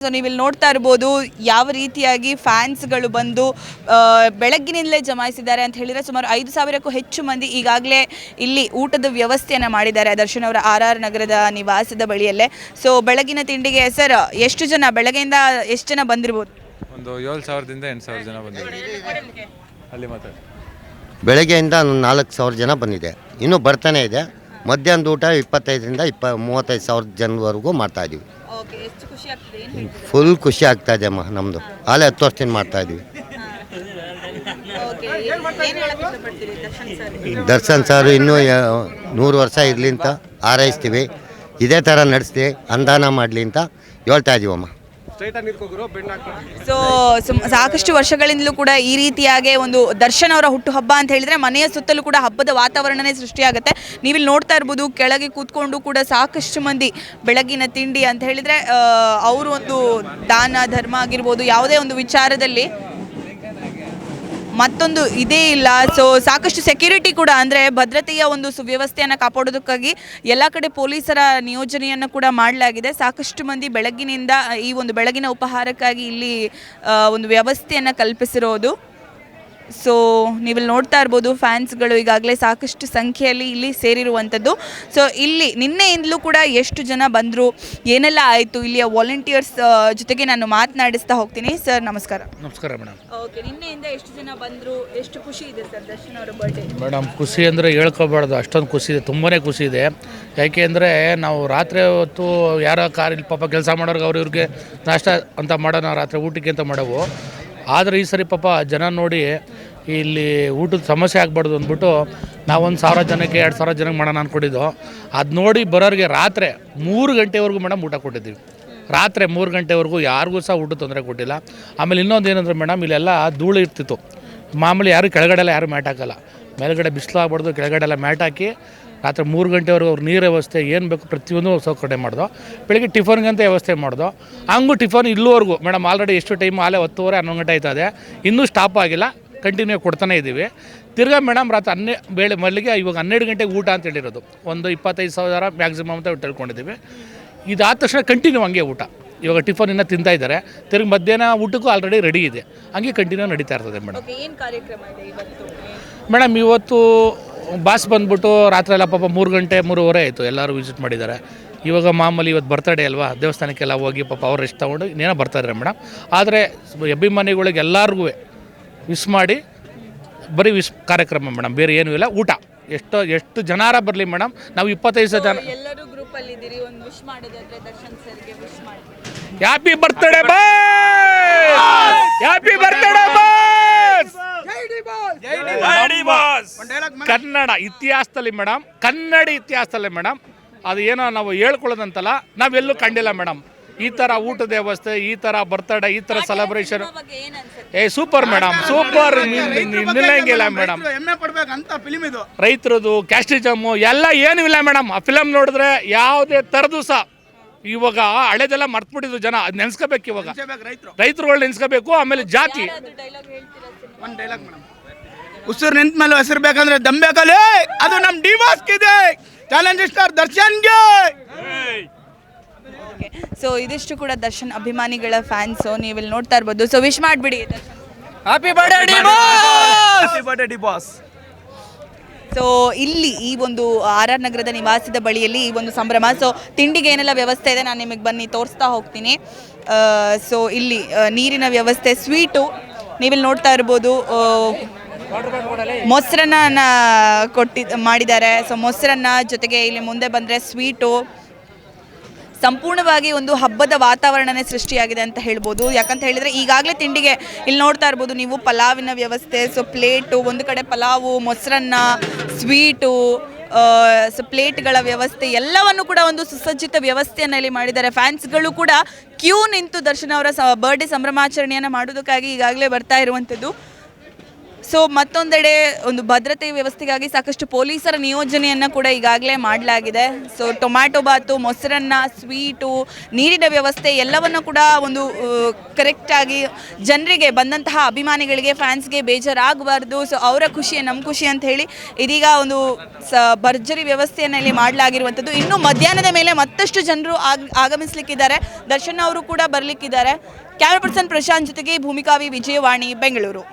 So ನೀವಿಲ್ಲಿ ನೋಡ್ತಾ ಇರ್ಬೋದು ಯಾವ ರೀತಿಯಾಗಿ ಫ್ಯಾನ್ಸ್ಗಳು ಬಂದು ಆ, ಬೆಳಗ್ಗಿನಿಂದಲೇ ಜಮಾಯಿಸಿದ್ದಾರೆ ಅಂತ ಹೇಳಿದ್ರೆ ಸುಮಾರು ಐದು ಸಾವಿರಕ್ಕೂ ಹೆಚ್ಚು ಮಂದಿ ಈಗಾಗಲೇ ಇಲ್ಲಿ ಊಟದ ವ್ಯವಸ್ಥೆಯನ್ನು ಮಾಡಿದ್ದಾರೆ ದರ್ಶನ್ ಅವರ ಆರ್ ಆರ್ ನಗರದ ನಿವಾಸದ ಬಳಿಯಲ್ಲೇ. ಸೊ ಬೆಳಗಿನ ತಿಂಡಿಗೆ ಸರ್ ಎಷ್ಟು ಜನ ಬೆಳಗ್ಗೆಯಿಂದ ಎಷ್ಟು ಜನ ಬಂದಿರ್ಬೋದು? ಒಂದು ಏಳು ಸಾವಿರದಿಂದ ಎಂಟು ಸಾವಿರ ಜನ ಬಂದಿದೆ ಅಲ್ಲಿ ಮಾತಾಡಿ. ಬೆಳಗ್ಗೆಯಿಂದ ಒಂದು ನಾಲ್ಕು ಸಾವಿರ ಜನ ಬಂದಿದೆ. ಇನ್ನೂ ಬರ್ತಾನೆ ಇದೆ. ಮಧ್ಯಾಹ್ನದ ಊಟ ಇಪ್ಪತ್ತೈದರಿಂದ ಇಪ್ಪ ಮೂವತ್ತೈದು ಸಾವಿರ ಜನವರೆಗೂ ಮಾಡ್ತಾ ಇದೀವಿ. ಓಕೆ ಎಷ್ಟು ಖುಷಿ ಆಗ್ತದೆ? ಫುಲ್ ಖುಷಿ ಆಗ್ತಾ ಇದೆ ಅಮ್ಮ ನಮ್ಮದು ಆಲೆ ಹತ್ತು ವರ್ಷದಿಂದ ಮಾಡ್ತಾ ಇದೀವಿ. ಓಕೆ ಏನು ಹೇಳಕ್ಕೆ ಇಷ್ಟಪಡ್ತೀರಿ ದರ್ಶನ್ ಸರ್? ದರ್ಶನ್ ಸರ್ ಇನ್ನೂ ಯ- ನೂರು ವರ್ಷ ಇರಲಿ ಅಂತ ಹಾರೈಸ್ತೀವಿ ಇದೇ ಥರ ನಡೆಸ್ತೀವಿ ಅನುದಾನ ಮಾಡಲಿ ಅಂತ ಹೇಳ್ತಾ ಇದೀವಮ್ಮ. ಸೊ ಸಾಕಷ್ಟು ವರ್ಷಗಳಿಂದಲೂ ಕೂಡ ಈ ರೀತಿಯಾಗಿ ಒಂದು ದರ್ಶನ್ ಅವರ ಹುಟ್ಟುಹಬ್ಬ ಅಂತ ಹೇಳಿದ್ರೆ ಮನೆಯ ಸುತ್ತಲೂ ಕೂಡ ಹಬ್ಬದ ವಾತಾವರಣನೇ ಸೃಷ್ಟಿಯಾಗುತ್ತೆ. ನೀವಿಲ್ಲಿ ನೋಡ್ತಾ ಇರ್ಬೋದು, ಕೆಳಗೆ ಕೂತ್ಕೊಂಡು ಕೂಡ ಸಾಕಷ್ಟು ಮಂದಿ ಬೆಳಗಿನ ತಿಂಡಿ ಅಂತ ಹೇಳಿದ್ರೆ ಅವರು ಒಂದು ದಾನ, ಧರ್ಮ ಆಗಿರ್ಬೋದು, ಯಾವುದೇ ಒಂದು ವಿಚಾರದಲ್ಲಿ ಮತ್ತೊಂದು ಇದೇ ಇಲ್ಲ. ಸೊ ಸಾಕಷ್ಟು ಸೆಕ್ಯೂರಿಟಿ ಕೂಡ ಅಂದರೆ ಭದ್ರತೆಯ ಒಂದು ಸುವ್ಯವಸ್ಥೆಯನ್ನು ಕಾಪಾಡೋದಕ್ಕಾಗಿ ಎಲ್ಲ ಕಡೆ ಪೊಲೀಸರ ನಿಯೋಜನೆಯನ್ನು ಕೂಡ ಮಾಡಲಾಗಿದೆ. ಸಾಕಷ್ಟು ಮಂದಿ ಬೆಳಗ್ಗಿನಿಂದ ಈ ಒಂದು ಬೆಳಗಿನ ಉಪಹಾರಕ್ಕಾಗಿ ಇಲ್ಲಿ ಒಂದು ವ್ಯವಸ್ಥೆಯನ್ನು ಕಲ್ಪಿಸಿರೋದು. ಸೊ ನೀವಿಲ್ಲಿ ನೋಡ್ತಾ ಇರ್ಬೋದು ಫ್ಯಾನ್ಸ್ಗಳು ಈಗಾಗಲೇ ಸಾಕಷ್ಟು ಸಂಖ್ಯೆಯಲ್ಲಿ ಇಲ್ಲಿ ಸೇರಿರುವಂಥದ್ದು. ಸೊ ಇಲ್ಲಿ ನಿನ್ನೆಯಿಂದಲೂ ಕೂಡ ಎಷ್ಟು ಜನ ಬಂದರು ಏನೆಲ್ಲ ಆಯಿತು ಇಲ್ಲಿಯ ವಾಲಂಟಿಯರ್ಸ್ ಜೊತೆಗೆ ನಾನು ಮಾತನಾಡಿಸ್ತಾ ಹೋಗ್ತೀನಿ. ಸರ್ ನಮಸ್ಕಾರ. ನಮಸ್ಕಾರ ಮೇಡಮ್. ಓಕೆ ನಿನ್ನೆಯಿಂದ ಎಷ್ಟು ಜನ ಬಂದರು ಎಷ್ಟು ಖುಷಿ ಇದೆ ಸರ್ ದರ್ಶನ್ ಅವರ ಬರ್ಡೇ ಮೇಡಮ್ ಖುಷಿ ಅಂದರೆ ಹೇಳ್ಕೋಬಾರ್ದು ಅಷ್ಟೊಂದು ಖುಷಿ ಇದೆ ತುಂಬಾ ಖುಷಿ ಇದೆ. ಯಾಕೆ ಅಂದರೆ ನಾವು ರಾತ್ರಿ ಹೊತ್ತು ಯಾರೋ ಕಾರ್ ಇಲ್ಲಿ ಪಾಪ ಕೆಲಸ ಮಾಡೋರ್ಗೆ ಅವ್ರು ಇವ್ರಿಗೆ ನಾಷ್ಟ ಅಂತ ಮಾಡೋಣ ರಾತ್ರಿ ಊಟಕ್ಕೆ ಅಂತ ಮಾಡೋವು. ಆದರೆ ಈ ಸರಿ ಪಾಪ ಜನ ನೋಡಿ ಇಲ್ಲಿ ಊಟದ ಸಮಸ್ಯೆ ಆಗಬಾರ್ದು ಅಂದ್ಬಿಟ್ಟು ನಾವೊಂದು ಸಾವಿರ ಜನಕ್ಕೆ ಎರಡು ಸಾವಿರ ಜನಕ್ಕೆ ಮಾಡೋಣ ಅಂದ್ಕೊಂಡಿದ್ದು ಅದು ನೋಡಿ ಬರೋರಿಗೆ ರಾತ್ರಿ ಮೂರು ಗಂಟೆವರೆಗೂ ಮೇಡಮ್ ಊಟ ಕೊಟ್ಟಿದ್ದೀವಿ. ರಾತ್ರಿ ಮೂರು ಗಂಟೆವರೆಗೂ ಯಾರಿಗೂ ಸಹ ಊಟ ತೊಂದರೆ ಕೊಟ್ಟಿಲ್ಲ. ಆಮೇಲೆ ಇನ್ನೊಂದು ಏನಂದ್ರೆ ಮೇಡಮ್, ಇಲ್ಲೆಲ್ಲ ಧೂಳು ಇರ್ತಿತ್ತು. ಮಾಮೂಲಿ ಯಾರು ಕೆಳಗಡೆ ಎಲ್ಲ ಯಾರು ಮ್ಯಾಟ್ ಹಾಕಲ್ಲ. ಮೇಲ್ಗಡೆ ಬಿಸಿಲು ಆಗ್ಬಾರ್ದು ಕೆಳಗಡೆ ಎಲ್ಲ ಮ್ಯಾಟ್ ಹಾಕಿ ರಾತ್ರಿ ಮೂರು ಗಂಟೆವರೆಗೂ ಅವ್ರು ನೀರು ವ್ಯವಸ್ಥೆ ಏನು ಬೇಕು ಪ್ರತಿಯೊಂದು ಸೌಕರ್ಯ ಮಾಡ್ದೋ. ಬೆಳಿಗ್ಗೆ ಟಿಫನ್ಗಂತ ವ್ಯವಸ್ಥೆ ಮಾಡ್ದೋ. ಹಂಗೂ ಟಿಫನ್ ಇಲ್ಲೂವರೆಗೂ, ಮೇಡಮ್, ಆಲ್ರೆಡಿ ಎಷ್ಟು ಟೈಮ್, ಆಲೇ ಹತ್ತುವರೆ, ಹನ್ನೊಂದು ಗಂಟೆ ಆಯ್ತದೆ. ಇನ್ನೂ ಸ್ಟಾಪ್ ಆಗಿಲ್ಲ. ಕಂಟಿನ್ಯೂ ಕೊಡ್ತಾನೆ ಇದ್ದೀವಿ. ತಿರ್ಗಾ ಮೇಡಮ್ ರಾತ್ರಿ ಹನ್ನೆ ಬೇಳೆ ಮಲ್ಲಿಗೆ ಇವಾಗ ಹನ್ನೆರಡು ಗಂಟೆಗೆ ಊಟ ಅಂತ ಹೇಳಿರೋದು. ಒಂದು ಇಪ್ಪತ್ತೈದು ಸಾವಿರ ಮ್ಯಾಕ್ಸಿಮಮ್ ಅಂತ ತಿಳ್ಕೊಂಡಿದ್ದೀವಿ. ಇದಾದ ತಕ್ಷಣ ಕಂಟಿನ್ಯೂ ಹಂಗೆ ಊಟ. ಇವಾಗ ಟಿಫನ್ ಇನ್ನೂ ತಿಂತಾ ಇದ್ದಾರೆ. ತಿರ್ಗಿ ಮಧ್ಯಾಹ್ನ ಊಟಕ್ಕೂ ಆಲ್ರೆಡಿ ರೆಡಿ ಇದೆ. ಹಂಗೆ ಕಂಟಿನ್ಯೂ ನಡೀತಾ ಇರ್ತದೆ ಮೇಡಮ್ ಮೇಡಮ್ ಇವತ್ತು? ಬಾಸ್ ಬಂದ್ಬಿಟ್ಟು ರಾತ್ರಿ ಎಲ್ಲ ಪಾಪ ಮೂರು ಗಂಟೆ ಮೂರುವರೆ ಆಯಿತು. ಎಲ್ಲರೂ ವಿಸಿಟ್ ಮಾಡಿದ್ದಾರೆ. ಇವಾಗ ಮಾಮೂಲಿ ಇವತ್ತು ಬರ್ತಡೇ ಅಲ್ವಾ? ದೇವಸ್ಥಾನಕ್ಕೆಲ್ಲ ಹೋಗಿ ಪಾಪ ಅವ್ರು ರೆಸ್ಟ್ ತೊಗೊಂಡು ಇನ್ನೇನೋ ಬರ್ತಾಯಿದ್ದಾರೆ ಮೇಡಮ್ ಆದರೆ ಅಭಿಮಾನಿಗಳಿಗೆ ಎಲ್ಲರಿಗೂ ವಿಶ್ ಮಾಡಿ ಬರೀ ವಿಸ್ ಕಾರ್ಯಕ್ರಮ ಮೇಡಮ್ ಬೇರೆ ಏನೂ ಇಲ್ಲ ಊಟ. ಎಷ್ಟು ಎಷ್ಟು ಜನಾರ ಬರಲಿ ಮೇಡಮ್ ನಾವು ಇಪ್ಪತ್ತೈದು ಜನ ಎಲ್ಲರೂ ಗ್ರೂಪ್ ಅಲ್ಲಿ ಇದ್ದೀರಿ ಒಂದು ವಿಶ್ ಮಾಡೋದಾದ್ರೆ ದರ್ಶನ್ ಸರ್ಗೆ ವಿಶ್ ಮಾಡಿ. Happy birthday boss happy birthday boss Kannada ಇತಿಹಾಸದಲ್ಲಿ ಮೇಡಮ್ ಕನ್ನಡ ಇತಿಹಾಸದಲ್ಲಿ ಮೇಡಮ್ ಅದು ಏನೋ ನಾವು ಹೇಳ್ಕೊಳ್ಳೋದಂತಲ್ಲ ನಾವೆಲ್ಲೂ ಕಂಡಿಲ್ಲ ಮೇಡಮ್. ಈ ಥರ ಊಟದ ವ್ಯವಸ್ಥೆ ಈ ಥರ ಬರ್ತಡೇ ಈ ಥರ ಸೆಲೆಬ್ರೇಷನ್ ಬಗ್ಗೆ ಏನ್ ಅನ್ಸುತ್ತೆ? ಏ ಸೂಪರ್ ಮೇಡಮ್ ಸೂಪರ್ ನಿಲ್ಲಂಗಿಲ್ಲ ಮೇಡಮ್ ರೈತರದು ಕ್ಯಾಸ್ಟಿಸಮು ಎಲ್ಲ ಏನೂ ಇಲ್ಲ ಮೇಡಮ್ ಆ ಫಿಲಮ್ ನೋಡಿದ್ರೆ ಯಾವುದೇ ತರದು ಸಹ ಇವಾಗ ಹಳೆದೆಲ್ಲ ಮರ್ತ್ಬಿಟ್ಟಿದ್ರು ಜನ ಅದು ನೆನ್ಸ್ಕೋಬೇಕು ಇವಾಗ. ರೈತರು. ರೈತರುಗಳು ನೆನ್ಸ್ಕೋಬೇಕು ಆಮೇಲೆ ಜಾತಿ. ಡೈಲಾಗ್ ಹೇಳ್ತೀರಾ ಒಂದ್ ಡೈಲಾಗ್ ಮೇಡಮ್. ಉಸಿರು ನಿಂತ ಮೇಲೆ ಹೆಸರು ಬೇಕಂದ್ರೆ ದಮ್ ಬೇಕಲ್ಲೇ ಅದು ನಮ್ ಡಿವಾಸ್ಗೆ ಇದೆ ಚಾಲೆಂಜ್ ಸ್ಟಾರ್ ದರ್ಶನ್ಗೆ. ಸೊ ಇದಿಷ್ಟು ಕೂಡ ದರ್ಶನ್ ಅಭಿಮಾನಿಗಳ ಫ್ಯಾನ್ಸು ನೀವು ನೋಡ್ತಾ ಇರ್ಬೋದು. ಸೊ ವಿಶ್ ಮಾಡ್ಬಿಡಿ Darshan. Happy birthday boss D Boss so ಇಲ್ಲಿ ಈ ಒಂದು ಆರ್ ಆರ್ ನಗರದ ನಿವಾಸದ ಬಳಿಯಲ್ಲಿ ಈ ಒಂದು ಸಂಭ್ರಮ ಸೊ ತಿಂಡಿಗೆ ಏನೆಲ್ಲ ವ್ಯವಸ್ಥೆ ಇದೆ ನಾನು ನಿಮಗೆ ಬನ್ನಿ ತೋರಿಸ್ತಾ ಹೋಗ್ತೀನಿ. ಸೊ ಇಲ್ಲಿ ನೀರಿನ ವ್ಯವಸ್ಥೆ ಸ್ವೀಟು ನೀವಿಲ್ಲಿ ನೋಡ್ತಾ ಇರ್ಬೋದು ಮೊಸರನ್ನ ಕೊಟ್ಟಿ ಮಾಡಿದ್ದಾರೆ. ಸೊ ಮೊಸರನ್ನ ಜೊತೆಗೆ ಇಲ್ಲಿ ಮುಂದೆ ಬಂದರೆ ಸ್ವೀಟು ಸಂಪೂರ್ಣವಾಗಿ ಒಂದು ಹಬ್ಬದ ವಾತಾವರಣನೇ ಸೃಷ್ಟಿಯಾಗಿದೆ ಅಂತ ಹೇಳ್ಬೋದು. ಯಾಕಂತ ಹೇಳಿದರೆ ಈಗಾಗಲೇ ತಿಂಡಿಗೆ ಇಲ್ಲಿ ನೋಡ್ತಾ ಇರ್ಬೋದು ನೀವು ಪಲಾವಿನ ವ್ಯವಸ್ಥೆ ಸೊ ಪ್ಲೇಟು ಒಂದು ಕಡೆ ಪಲಾವು, ಮೊಸರನ್ನ ಸ್ವೀಟು ಸೊ ಪ್ಲೇಟ್ಗಳ ವ್ಯವಸ್ಥೆ ಎಲ್ಲವನ್ನು ಕೂಡ ಒಂದು ಸುಸಜ್ಜಿತ ವ್ಯವಸ್ಥೆಯನ್ನಲ್ಲಿ ಮಾಡಿದ್ದಾರೆ. ಫ್ಯಾನ್ಸ್ಗಳು ಕೂಡ ಕ್ಯೂ ನಿಂತು ದರ್ಶನ್ ಅವರ ಸ ಬರ್ಡೇ ಸಂಭ್ರಮಾಚರಣೆಯನ್ನು ಮಾಡೋದಕ್ಕಾಗಿ ಈಗಾಗಲೇ ಬರ್ತಾ ಇರುವಂಥದ್ದು. ಸೊ ಮತ್ತೊಂದೆಡೆ ಒಂದು ಭದ್ರತೆ ವ್ಯವಸ್ಥೆಗಾಗಿ ಸಾಕಷ್ಟು ಪೊಲೀಸರ ನಿಯೋಜನೆಯನ್ನು ಕೂಡ ಈಗಾಗಲೇ ಮಾಡಲಾಗಿದೆ. ಸೊ ಟೊಮ್ಯಾಟೊ ಬಾತು, ಮೊಸರನ್ನ ಸ್ವೀಟು ನೀರಿನ ವ್ಯವಸ್ಥೆ ಎಲ್ಲವನ್ನು ಕೂಡ ಒಂದು ಕರೆಕ್ಟಾಗಿ ಜನರಿಗೆ ಬಂದಂತಹ ಅಭಿಮಾನಿಗಳಿಗೆ ಫ್ಯಾನ್ಸ್ಗೆ ಬೇಜಾರಾಗಬಾರ್ದು. ಸೊ ಅವರ ಖುಷಿ ನಮ್ಮ ಖುಷಿ ಅಂತ ಹೇಳಿ ಇದೀಗ ಒಂದು ಸ, ಭರ್ಜರಿ ವ್ಯವಸ್ಥೆಯನ್ನು ಇಲ್ಲಿ ಮಾಡಲಾಗಿರುವಂಥದ್ದು. ಇನ್ನು ಮಧ್ಯಾಹ್ನದ ಮೇಲೆ ಮತ್ತಷ್ಟು ಜನರು ಆಗ, ಆಗಮಿಸಲಿಕ್ಕಿದ್ದಾರೆ. ದರ್ಶನ್ ಅವರು ಕೂಡ ಬರಲಿಕ್ಕಿದ್ದಾರೆ. ಕ್ಯಾಮ್ರಾ ಪರ್ಸನ್ ಪ್ರಶಾಂತ್ ಜೊತೆಗೆ ಭೂಮಿಕಾವಿ ವಿಜಯವಾಣಿ, ಬೆಂಗಳೂರು.